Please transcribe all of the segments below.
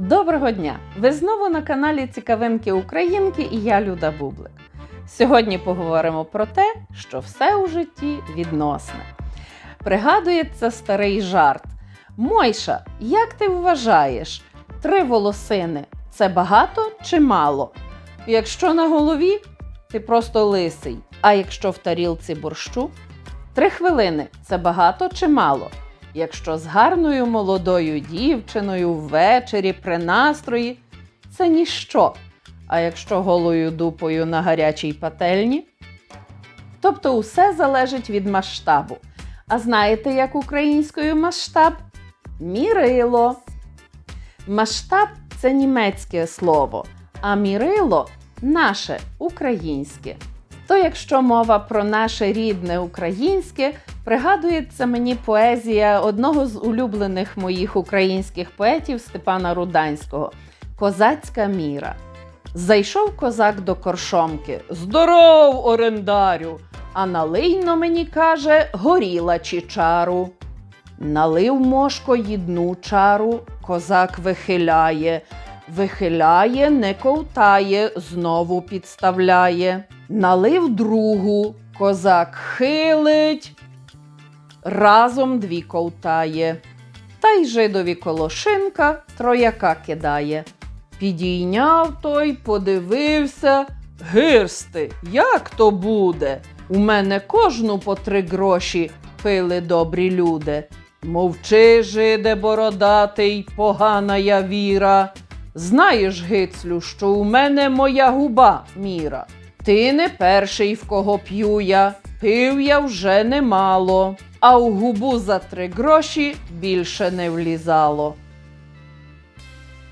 Доброго дня! Ви знову на каналі Цікавинки Українки і я Люда Бублик. Сьогодні поговоримо про те, що все у житті відносне. Пригадується старий жарт. Мойша, як ти вважаєш, три волосини це багато чи мало? Якщо на голові, ти просто лисий, а якщо в тарілці борщу, три хвилини це багато чи мало? Якщо з гарною молодою дівчиною ввечері при настрої, це ніщо. А якщо голою дупою на гарячій пательні? Тобто усе залежить від масштабу. А знаєте, як українською масштаб? Мірило. Масштаб це німецьке слово, а мірило наше українське. То якщо мова про наше рідне українське, пригадується мені поезія одного з улюблених моїх українських поетів Степана Руданського Козацька міра. Зайшов козак до коршомки. Здоров, орендарю! А налийно мені каже, горіла чи чару. Налив мошко їдну чару, козак вихиляє, вихиляє, не ковтає, знову підставляє. Налив другу, козак хилить, разом дві ковтає. Та й жидові колошинка трояка кидає. Підійняв той, подивився. Гирсти, як то буде? У мене кожну по три гроші пили добрі люди. Мовчи, жиде бородатий, погана я віра. Знаєш, Гицлю, що у мене моя губа міра. Ти не перший, в кого п'ю я, пив я вже немало, а у губу за три гроші більше не влізало.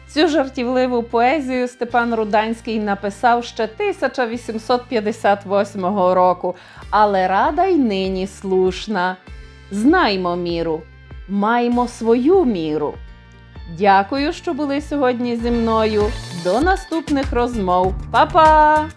Цю жартівливу поезію Степан Руданський написав ще 1858 року, але рада й нині слушна. Знаймо міру, маймо свою міру. Дякую, що були сьогодні зі мною. До наступних розмов. Па-па!